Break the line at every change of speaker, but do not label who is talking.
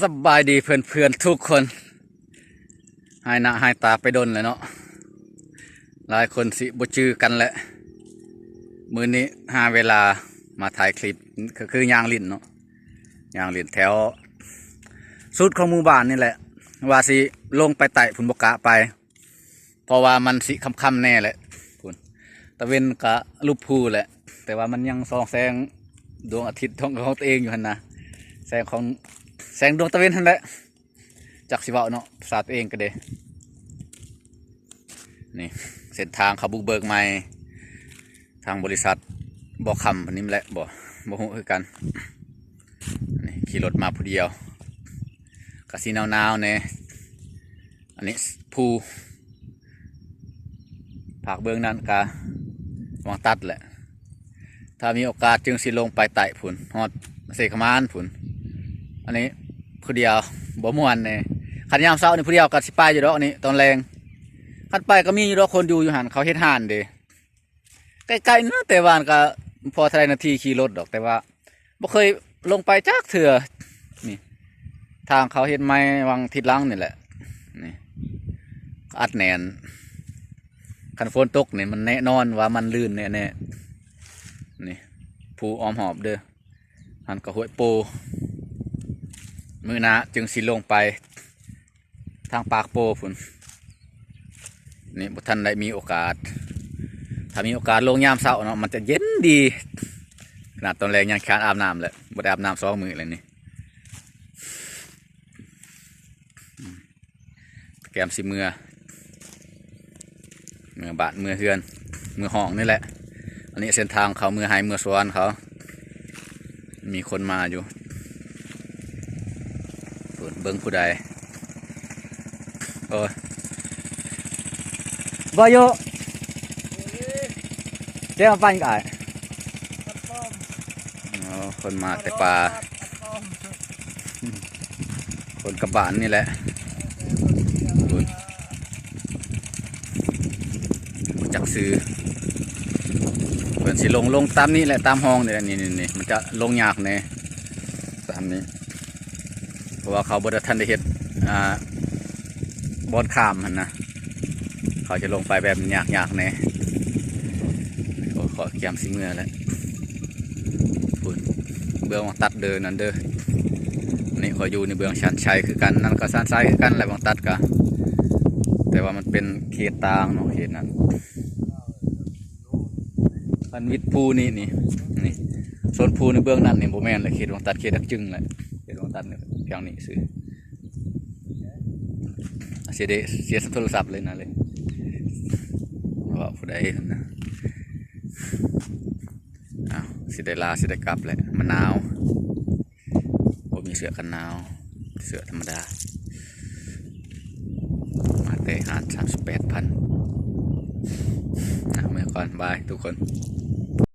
สบายดีเพื่อนเพื่อนๆทุกคนหายหน้าหายตาไปดนเลยเนาะหลายคนสิบ่จือกันแหละ มือนี้หาเวลามาถ่ายคลิปก็คือยางลินเนาะยางลินแถว สุดของหมู่บ้านนี่แหละ ว่าสิลงไปไต่ผุนบกะไป เพราะว่ามันสิค่ำๆแน่แหละพุ่นตะเวนกะรูปภูแหละ แต่ว่ามันยังส่องแสงดวงอาทิตย์ของของตัวเองอยู่หันนะแสงของ แสงดวงตะเวนทันแหละจากสิเวาเนาะภาษาตัวเองก็เด้นี่เส้นทางเขาบุกเบิกใหม่ทางบริษัทบอกคำนี้แหละบอกบอกหูคือกันนี่ขี่รถมาผู้เดียวกะสีหนาวๆเนี่ยอันนี้ภูภาคเบื้องนั้นกะวังตัดแหละ ถ้ามีโอกาสจึงสิลงไปไต่ผุนฮอดเสกมานผุน อันนี้ผู้เดียวบ่มวนเนี่ยขันยามเช้านี่ผู้เดียวกัสิไปอยู่ดอกอันนี้ตอนแรงขันไปก็มีอยู่ดอกคนอยู่อยู่หันเขาเฮ็ดห่านเด้ใกล้ๆนะแต่ว่าก็พอทายนาทีขี่รถดอกแต่ว่าบ่เคยลงไปจักเถื่อนี่ ทางเขาเห็นไม้วังทิศหลังนี่แหละนี่อัดแนนคันฝนตกเนี่ยมันแน่นอนว่ามันลื่นแน่ๆนี่ภูออมหอบเด้อหันกระหวยโป มือนาจึงสิลงไปทางปากโปพุ่นนี่บุท่านได้มีโอกาส ถ้ามีโอกาสลงยามเช้าเนาะมันจะเย็นดีขนาดตอนแรงยังคานอาบน้ำเลยบ่ได้อาบน้ำสองมือเลยนี่แกมสิเมือเมือบาทเมือเฮือน เมือห้องนี่แหละ อันนี้เส้นทางเขาเมือหายเมือสวนเขา มีคนมาอยู่ เบิ้งผู้ใดโอ้ยบอยโยเจ้าปันก่อนอ๋อคนมาแต่ป่า คนกระบานนี่แหละคุณรู้จักซื้อเพิ่นสิลงลงตามนี้แหละตามห้องนี่แหละนี่นี่นี่มันจะลงยากแน่ตามนี้ เพราะว่าเขาบไดทันได้เฮ็ดอ่าบอนข้ามมันนะเขาจะลงไปแบบยากยากๆแน่ขอขอแกมสิเมื่อแล้วปุ่นเบื้องตัดเดินนั่นเด้อนี่ขออยู่ในเบื้องชันชัยคือกันนั่นก็ชันชัยคือกันแหละวังตัดกะแต่ว่ามันเป็นเขตต่างเนาะเขตนั้นพันวิทย์ภูนี่นี่นี่โซนภูในเบื้องนั้นนี่โบแมนเลยเขตวังตัดเขตดักจึงแหละ เขตวังตัดเนี่ยเพียงนี้ซื้อเสียเดเสียโทรศัพท์เลยนะเลยว่าผู้ใดนะอ้าวสิได้ลาสิได้กลับแหละมันหนาวผมมีเสื้อกันหนาว เสื้อธรรมดา มาเตะหารสามสิบแปดพันนะเมื่อก่อนบายทุกคน